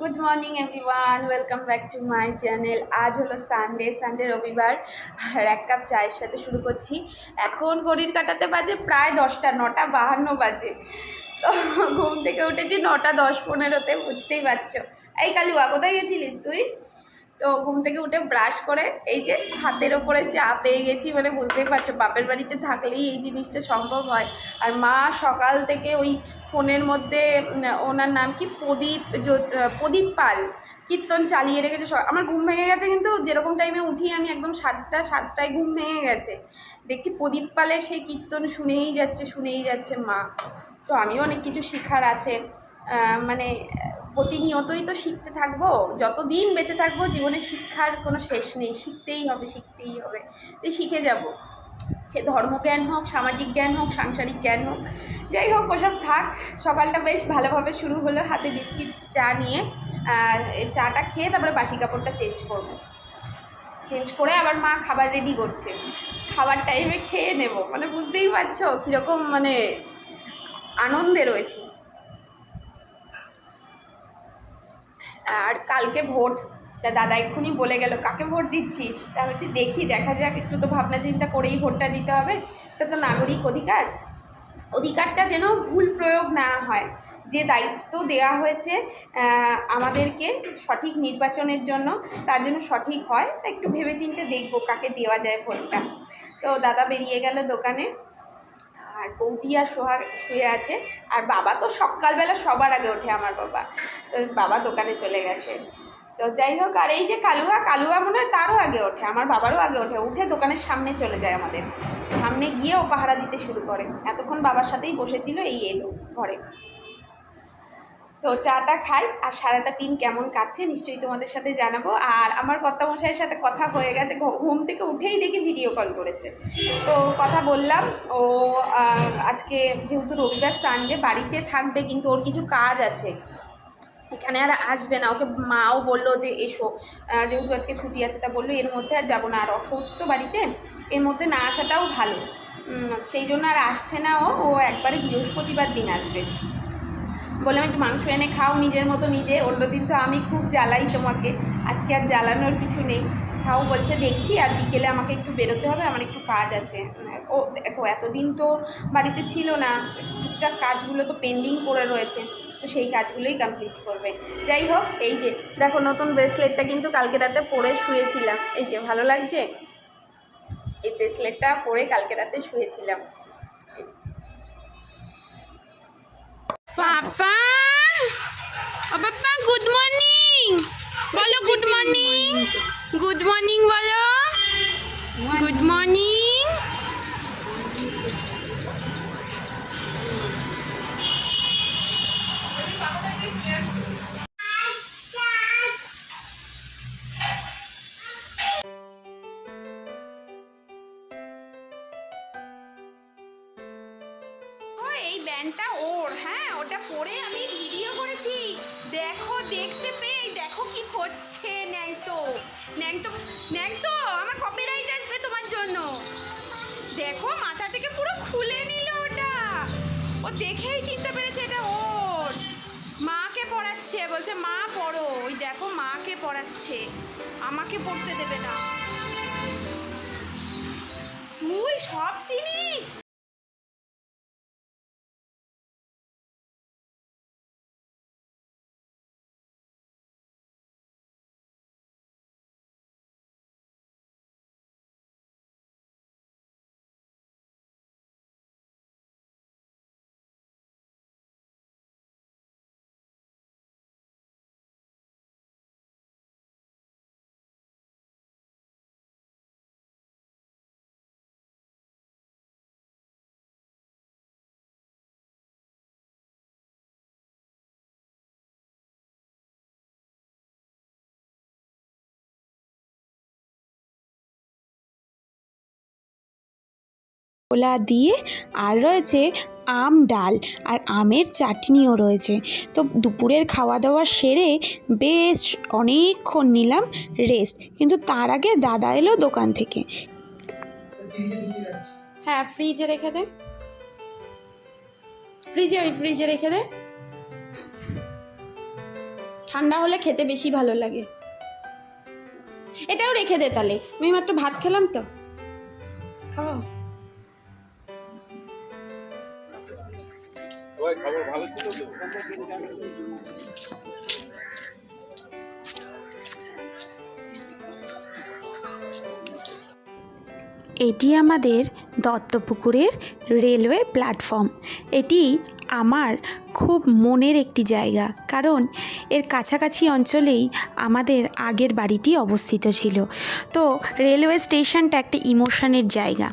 Good morning everyone welcome back to my channel আজ হলো Sunday Sunday রবিবার। আর এক কাপ চায়ের সাথে শুরু করছি। এখন ঘড়ির কাটাতে বাজে প্রায় দশটা, নটা বাহান্ন বাজে। তো ঘুম থেকে উঠেছি নটা দশ পনেরোতে, বুঝতেই পারছ। এই কালুয়া কোথায় গেছিলিস তুই? তো ঘুম থেকে উঠে ব্রাশ করে, এই যে হাতের ওপরে চা পেয়ে গেছি মানে বুঝতেই পারছ, বাপের বাড়িতে থাকলেই এই জিনিসটা সম্ভব হয়। আর মা সকাল থেকে ওই ফোনের মধ্যে ওনার নাম কি? প্রদীপ প্রদীপ পাল কীর্তন চালিয়ে রেখেছে আমার ঘুম ভেঙে গেছে কিন্তু যেরকম টাইমে উঠি আমি একদম সাতটা, সাতটায় ঘুম ভেঙে গেছে। দেখছি প্রদীপ পালের সেই কীর্তন শুনেই যাচ্ছে শুনেই যাচ্ছে মা। তো আমিও অনেক কিছু শেখার আছে। মানে প্রতিনিয়তই তো শিখতে থাকব, যতদিন বেঁচে থাকব জীবনে শিক্ষার কোনো শেষ নেই, শিখতেই হবে শিখতেই হবে। তো শিখে যাব। সে ধর্মজ্ঞান হোক, সামাজিক জ্ঞান হোক, সাংসারিক জ্ঞান হোক, যাই হোক, ওসব থাক। সকালটা বেশ ভালোভাবে শুরু হলো, হাতে বিস্কিট, চা নিয়ে চাটা খেয়ে তারপরে বাসি কাপড়টা চেঞ্জ করব। চেঞ্জ করে আবার মা খাবার রেডি করছে। খাবার টাইমে খেয়ে নেব। মানে বুঝতেই পারছ কীরকম মানে আনন্দে রয়েছি। আর কালকে ভোট। তা দাদা এক্ষুনি বলে গেল, কাকে ভোট দিচ্ছিস? তা হচ্ছে দেখি, দেখা যাক, একটু তো ভাবনা চিন্তা করেই ভোটটা দিতে হবে। এটা তো নাগরিক অধিকার। অধিকারটা যেন ভুল প্রয়োগ না হয়। যে দায়িত্ব দেওয়া হয়েছে আমাদেরকে সঠিক নির্বাচনের জন্য তার জন্য সঠিক হয়, তা একটু ভেবেচিন্তে দেখব কাকে দেওয়া যায় ভোটটা। তো দাদা বেরিয়ে গেল দোকানে। আর বৌদি আর সোহাগ শুয়ে আছে। আর বাবা তো সকালবেলা সবার আগে ওঠে আমার বাবা। তো বাবা দোকানে চলে গেছে। তো যাই হোক, আর এই যে কালুয়া কালুয়া মনে হয় তারও আগে ওঠে, আমার বাবারও আগে ওঠে। উঠে দোকানের সামনে চলে যায় আমাদের। সামনে গিয়ে ও পাহারা দিতে শুরু করে। এতক্ষণ বাবার সাথেই বসেছিল, এই এলো ঘরে। তো চাটা খাই আর সারাটা দিন কেমন কাটছে নিশ্চয়ই তোমাদের সাথে জানাব। আর আমার কর্তামশাইয়ের সাথে কথা হয়ে গেছে ঘুম থেকে উঠেই দেখি ভিডিও কল করেছে। তো কথা বললাম, ও আজকে যেহেতু রবিবার সানডে বাড়িতে থাকবে কিন্তু ওর কিছু কাজ আছে। এখানে আর আসবে না, ওকে মাও বলল যে এসো। যেহেতু আজকে ছুটি আছে, তা বলল এর মধ্যে আর যাব না। আর অসুস্থ বাড়িতে, এর মধ্যে না আসাটাও ভালো। সেই জন্য আর আসছে না ও। ও একবারে বৃহস্পতিবার দিন আসবে। বললাম, একটু মাংস এনে খাও, নিজের মতো নিজে। অন্য দিন তো আমি খুব জ্বালাই তোমাকে। আজকে আর জ্বালানোর কিছু নেই। খাও বলছে, দেখছি, আর বিকেলে আমাকে একটু বেরোতে হবে, আমার একটু কাজ আছে। ও, দেখো, এতদিন তো বাড়িতে ছিল না। টুকটাক কাজগুলো তো পেন্ডিং করে রয়েছে। তো সেই কাজগুলোই কমপ্লিট করবে। যাই হোক, এই যে, দেখো, নতুন ব্রেসলেটটা কিন্তু কালকে রাতে পরে শুয়েছিলাম। এই যে, ভালো লাগছে? এই ব্রেসলেটটা পরে কালকে রাতে শুয়েছিলাম। পাপা? ও পাপা গুড মর্নিং বলো গুড মর্নিং গুড মর্নিং বলো। গুড মর্নিং ও এই ব্যান্ডটা ওর হ্যাঁ ওটা পরে আমি ভিডিও করেছি। দেখো, দেখতে পেয়ে, দেখো কি করছে ন্যাংতো ন্যাংতো ন্যাংতো আমার কপিরাইট আসবে তোমার জন্য। দেখো, মাথা থেকে পুরো খুলে নিল ওটা। ও দেখেই চিনতে পেরেছে এটা ওর। মাকে পড়াচ্ছে, বলছে, মা, পড়ো। ওই দেখো, মাকে পড়াচ্ছে। আমাকে পড়তে দেবে না। তুই সব চিনিস? ছোলা দিয়ে, আর রয়েছে আম ডাল আর আমের চাটনিও রয়েছে। তো দুপুরের খাওয়া দাওয়া সেরে বেশ অনেকক্ষণ নিলাম রেস্ট কিন্তু তার আগে দাদা এলো দোকান থেকে। হ্যাঁ ফ্রিজে রেখে দে। ফ্রিজে ওই ফ্রিজে রেখে দে। ঠান্ডা হলে খেতে বেশি ভালো লাগে। এটাও রেখে দে তাহলে। আমি মাত্র ভাত খেলাম তো। খাব এটি আমাদের দত্তপুকুরের রেলওয়ে প্ল্যাটফর্ম। এটি আমার খুব মনের একটি জায়গা, কারণ এর কাছাকাছি অঞ্চলেই আমাদের আগের বাড়িটি অবস্থিত ছিল। তো রেলওয়ে স্টেশনটা একটা ইমোশনের জায়গা।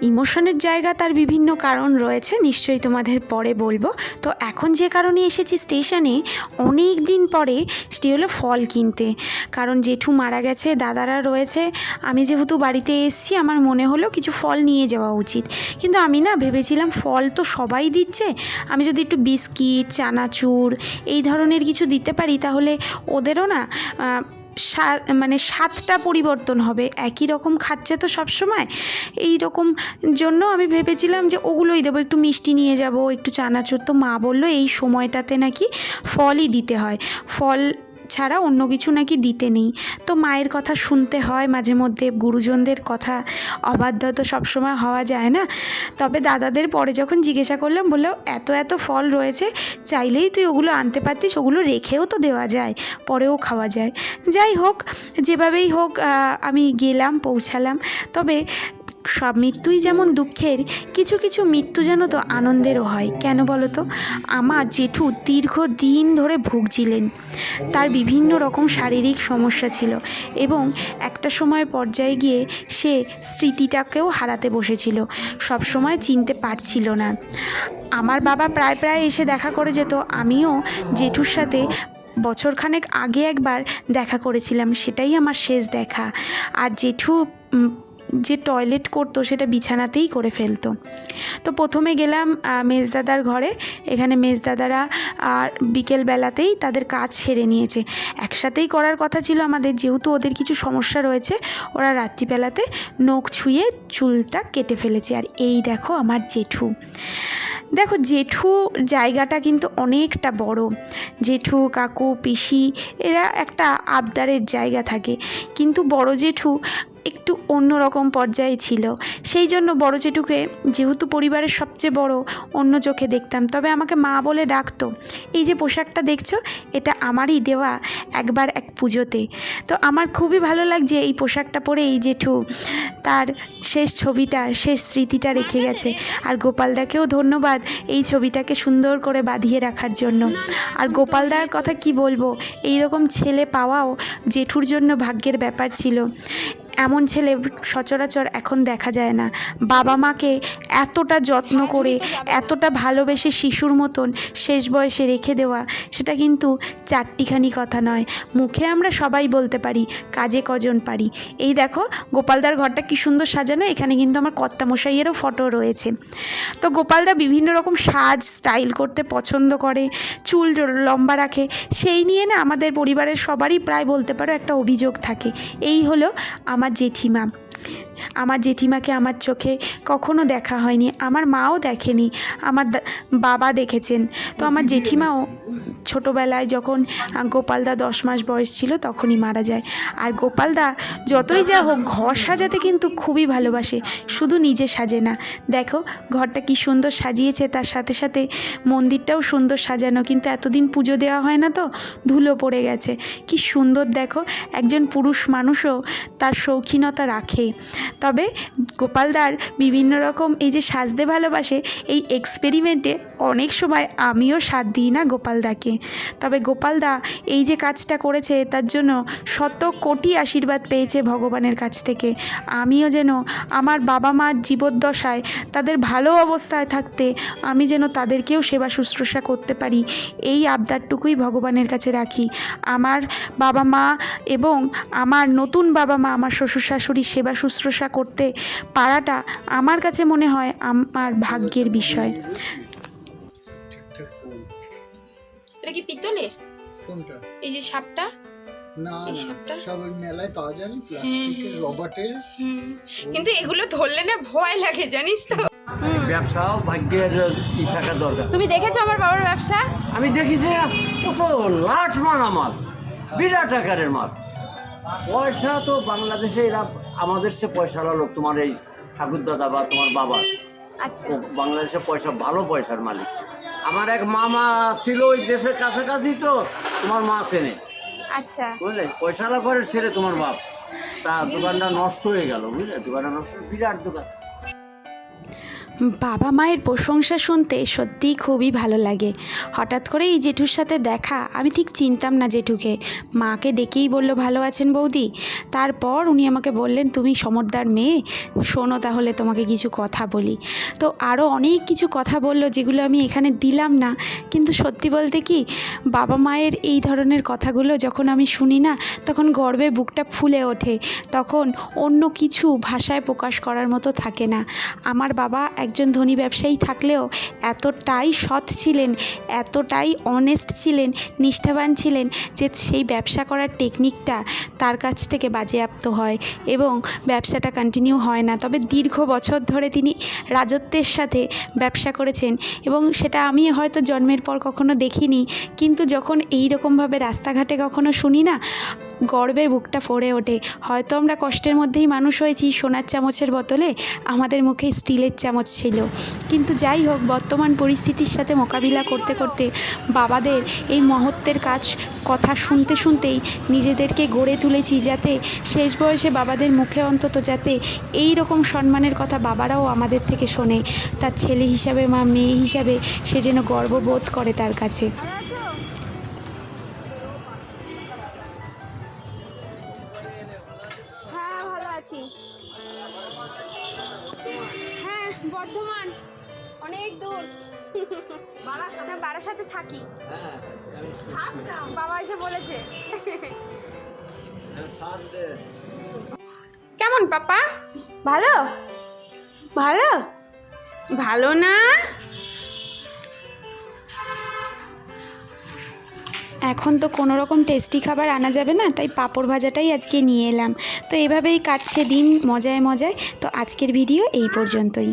ইমোশনের জায়গা তার বিভিন্ন কারণ রয়েছে, নিশ্চয়ই তোমাদের পরে বলব। তো এখন যে কারণে এসেছি স্টেশনে, অনেক দিন পরে সেটি হলো ফল কিনতে। কারণ জেঠু মারা গেছে, দাদারা রয়েছে, আমি যেহেতু বাড়িতে এসেছি, আমার মনে হলো কিছু ফল নিয়ে যাওয়া উচিত। কিন্তু আমি না ভেবেছিলাম ফল তো সবাই দিচ্ছে, আমি যদি একটু বিস্কিট, চানাচুর, এই ধরনের কিছু দিতে পারি, তাহলে ওদেরও না মানে স্বাদটা পরিবর্তন হবে। একই রকম খাচ্ছে তো সব সময় এই রকম জন্য আমি ভেবেছিলাম যে ওগুলোই দেবো। একটু মিষ্টি নিয়ে যাব, একটু চানাচুর। তো মা বলল, এই সময়টাতে নাকি ফলই দিতে হয়। ফল ছাড়া অন্য কিছু নাকি দিতে নেই। তো মায়ের কথা শুনতে হয়, মাঝে মধ্যে গুরুজনদের কথা অবাধ্য তো সবসময় হওয়া যায় না। তবে দাদাদের পরে যখন জিজ্ঞাসা করলাম, বলল, এত এত ফল রয়েছে, চাইলেই তুই ওগুলো আনতে পারতিস, ওগুলো রেখেও তো দেওয়া যায়, পরেও খাওয়া যায়। যাই হোক, যেভাবেই হোক আমি গেলাম, পৌঁছালাম। তবে সব মৃত্যুই যেমন দুঃখের, কিছু কিছু মৃত্যু যেন তো আনন্দেরও হয়। কেন বলো তো? আমার জেঠু দীর্ঘ দিন ধরে ভুগছিলেন। তার বিভিন্ন রকম শারীরিক সমস্যা ছিল এবং একটা সময় পর্যায়ে গিয়ে সে স্মৃতিটাকেও হারাতে বসেছিল। সব সময় চিনতে পারছিল না। আমার বাবা প্রায় প্রায় এসে দেখা করে যেত। আমিও জেঠুর সাথে বছরখানেক আগে একবার দেখা করেছিলাম। সেটাই আমার শেষ দেখা। আর জেঠু যে টয়লেট করতো সেটা বিছানাতেই করে ফেলতো। তো প্রথমে গেলাম মেজদাদার ঘরে। এখানে মেজদাদারা আর বিকেলবেলাতেই তাদের কাজ সেরে নিয়েছে। একসাথেই করার কথা ছিল আমাদের, যেহেতু ওদের কিছু সমস্যা রয়েছে, ওরা রাত্রিবেলাতে নখ ছুঁয়ে চুলটা কেটে ফেলেছে। আর এই দেখো আমার জেঠু। দেখো জেঠু জায়গাটা কিন্তু অনেকটা বড়। জেঠু, কাকু, পিসি, এরা একটা আবদারের জায়গা থাকে। কিন্তু বড় জেঠু একটু অন্যরকম পর্যায়ে ছিল। সেই জন্য বড় জেঠুকে যেহেতু পরিবারের সবচেয়ে বড় অন্য চোখে দেখতাম। তবে আমাকে মা বলে ডাকতো এই যে পোশাকটা দেখছ এটা আমারই দেওয়া একবার এক পুজোতে। তো আমার খুবই ভালো লাগছে এই পোশাকটা পরে এই জেঠু তার শেষ ছবিটা শেষ স্মৃতিটা রেখে গেছে। আর গোপালদাকেও ধন্যবাদ এই ছবিটাকে সুন্দর করে বাঁধিয়ে রাখার জন্য। আর গোপালদার কথা কি বলব এই রকম ছেলে পাওয়াও জেঠুর জন্য ভাগ্যের ব্যাপার ছিল। এমন ছেলে সচরাচর এখন দেখা যায় না। বাবা মাকে এতটা যত্ন করে, এতটা ভালোবেসে শিশুর মতন শেষ বয়সে রেখে দেওয়া, সেটা কিন্তু চারটিখানি কথা নয়। মুখে আমরা সবাই বলতে পারি, কাজে কজন পারি। এই দেখো, গোপালদার ঘরটা কি সুন্দর সাজানো, এখানে কিন্তু আমার কর্তামশাইয়েরও ফটো রয়েছে। তো গোপালদা বিভিন্ন রকম সাজ, স্টাইল করতে পছন্দ করে, চুল লম্বা রাখে। সেই নিয়ে না আমাদের পরিবারের সবারই প্রায় বলতে পারো একটা অভিযোগ থাকে। এই হলো আমার জেঠিমা। আমার জেঠিমাকে আমার চোখে কখনো দেখা হয়নি, আমার মাও দেখেনি, আমার বাবা দেখেছেন। তো আমার জেঠিমাও ছোটোবেলায় যখন গোপালদা দশ মাস বয়স ছিল তখনই মারা যায়। আর গোপালদা যতই যা হোক, ঘর সাজাতে কিন্তু খুবই ভালোবাসে। শুধু নিজে সাজে না। দেখো, ঘরটা কি সুন্দর সাজিয়েছে, তার সাথে সাথে মন্দিরটাও সুন্দর সাজানো। কিন্তু এতদিন পুজো দেওয়া হয় না তো, ধুলো পড়ে গেছে। কি সুন্দর দেখো, একজন পুরুষ মানুষও তার শৌখিনতা রাখে। তবে গোপালদার বিভিন্ন রকম এই যে সাজতে ভালোবাসে, এই এক্সপেরিমেন্টে অনেক সময় আমিও সাথ দিই না গোপালদাকে তবে গোপালদা এই যে কাজটা করেছে তার জন্য শত কোটি আশীর্বাদ পেয়েছে ভগবানের কাছ থেকে আমিও যেন আমার বাবা মার জীবদ্দশায় তাদের ভালো অবস্থায় থাকতে আমি যেন তাদেরকেও সেবা শুশ্রূষা করতে পারি এই আবদারটুকুই ভগবানের কাছে রাখি আমার বাবা মা এবং আমার নতুন বাবা মা আমার শ্বশুর শাশুড়ির সেবা শুশ্রূষা করতে পারাটা আমার কাছে মনে হয় আমার ভাগ্যের বিষয় এটা কি পিতলের? কোনটা? এই যে সাপটা? না? সব মেলায় পাওয়া যায় না প্লাস্টিকের। রবার্টের। কিন্তু এগুলো ধরলে না ভয় লাগে জানিস তো। হুম ব্যবসাও ভাগ্যের ই থাকা দরকার। তুমি দেখেছ আমার বাবার ব্যবসা? আমি দেখেছি কত লাট মানা মাল বিরাট আকারের মাল। পয়সা তো বাংলাদেশে এরা আমাদের সে পয়সাওয়ালা লোক তোমার এই ঠাকুরদাদা বা তোমার বাবা। আচ্ছা। ও বাংলাদেশে পয়সা ভালো পয়সার মালিক। আমার এক মামা ছিল ওই দেশের কাছাকাছি তো তোমার মা চেনে। আচ্ছা। বুঝলে? পয়সালা করে ছেড়ে তোমার বাপ। তা দোকানটা নষ্ট হয়ে গেল বুঝলে? দোকানটা নষ্ট বিরাট দোকান। বাবা মায়ের প্রশংসা শুনতে সত্যিই খুবই ভালো লাগে। হঠাৎ করে এই জেঠুর সাথে দেখা, আমি ঠিক চিনতাম না জেঠুকে। মাকে ডেকেই বলল, ভালো আছেন বৌদি? তারপর উনি আমাকে বললেন, তুমি সমরদার মেয়ে, শোনো তাহলে তোমাকে কিছু কথা বলি। তো আরও অনেক কিছু কথা বলল যেগুলো আমি এখানে দিলাম না। কিন্তু সত্যি বলতে কি, বাবা মায়ের এই ধরনের কথাগুলো যখন আমি শুনি না, তখন গর্বে বুকটা ফুলে ওঠে। তখন অন্য কিছু ভাষায় প্রকাশ করার মতো থাকে না। আমার বাবা একজন ধনী ব্যবসায়ী থাকলেও এতটাই সৎ ছিলেন, এতটাই অনেস্ট ছিলেন, নিষ্ঠাবান ছিলেন যে সেই ব্যবসা করার টেকনিকটা তার কাছ থেকে বাজেয়াপ্ত হয় এবং ব্যবসাটা কন্টিনিউ হয় না। তবে দীর্ঘ বছর ধরে তিনি রাজত্বের সাথে ব্যবসা করেছেন এবং সেটা আমি হয়তো জন্মের পর কখনো দেখিনি, কিন্তু যখন এই রকমভাবে রাস্তাঘাটে কখনো শুনি না গর্বে বুকটা ফোড়ে ওঠে। হয়তো আমরা কষ্টের মধ্যেই মানুষ হয়েছি সোনার চামচের বদলে আমাদের মুখে স্টিলের চামচ ছিল। কিন্তু যাই হোক, বর্তমান পরিস্থিতির সাথে মোকাবিলা করতে করতে বাবাদের এই মহত্বের কাজ কথা শুনতে শুনতেই নিজেদেরকে গড়ে তুলেছি যাতে শেষ বয়সে বাবাদের মুখে অন্তত যাতে এই রকম সম্মানের কথা বাবারাও আমাদের থেকে শোনে। তার ছেলে হিসাবে মা মেয়ে হিসাবে সে যেন গর্ববোধ করে তার কাছে। কেমন পাপা? ভালো? ভালো? ভালো না? এখন তো কোনো রকম টেস্টি খাবার আনা যাবে না, তাই পাঁপড় ভাজাটাই আজকে নিয়ে এলাম। তো এভাবেই কাটছে দিন মজায় মজায়। তো আজকের ভিডিও এই পর্যন্তই।